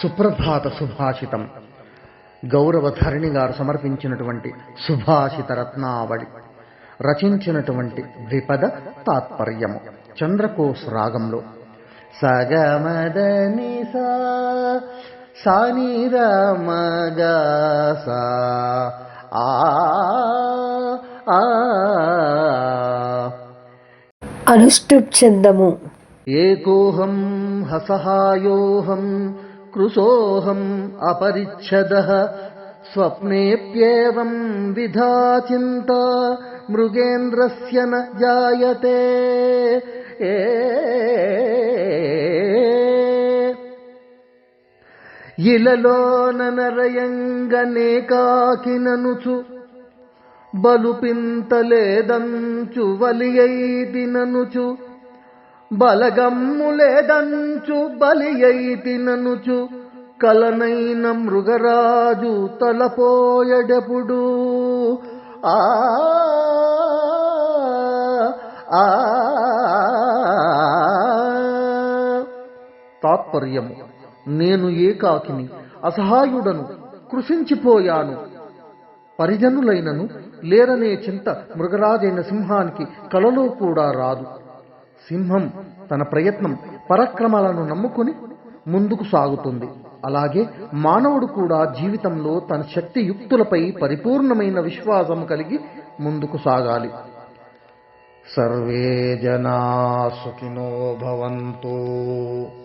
సుప్రభాత సుభాషితం. గౌరవధరణి గారు సమర్పించినటువంటి సుభాషిత రత్నావళి రచించినటువంటి ద్విపద తాత్పర్యము చంద్రకోశ్ రాగంలో. సగమదని సానిరమగా సా ఆ ఆ. అనుష్టుప్ చందము ఏకోహం హసహాయోహం కృశోహం అపరిచ్ఛద స్వప్నేప్యేవం విధా చింత మృగేంద్రస్య న జాయతే ఏ ఇలలోన నరయంగనేకాకిననుచు బలగమ్ములేదంచు వలియైతిననుచు బలగమ్ములేదంచు బలియైతిననుచు కలనైన మృగరాజు తలపోయడెపుడు. ఆ ఆ తాత్పర్యము నేను ఏకాకిని అసహాయుడను కృషించిపోయాను. పరిజనులైనను లేరనే చింత మృగరాజైన సింహానికి కలలో కూడా రాదు. సింహం తన ప్రయత్నం పరక్రమాలను నమ్ముకుని ముందుకు సాగుతుంది. అలాగే మానవుడు కూడా జీవితంలో తన శక్తి యుక్తులపై పరిపూర్ణమైన విశ్వాసం కలిగి ముందుకు సాగాలి. సర్వే జనా సుఖినో భవంతు.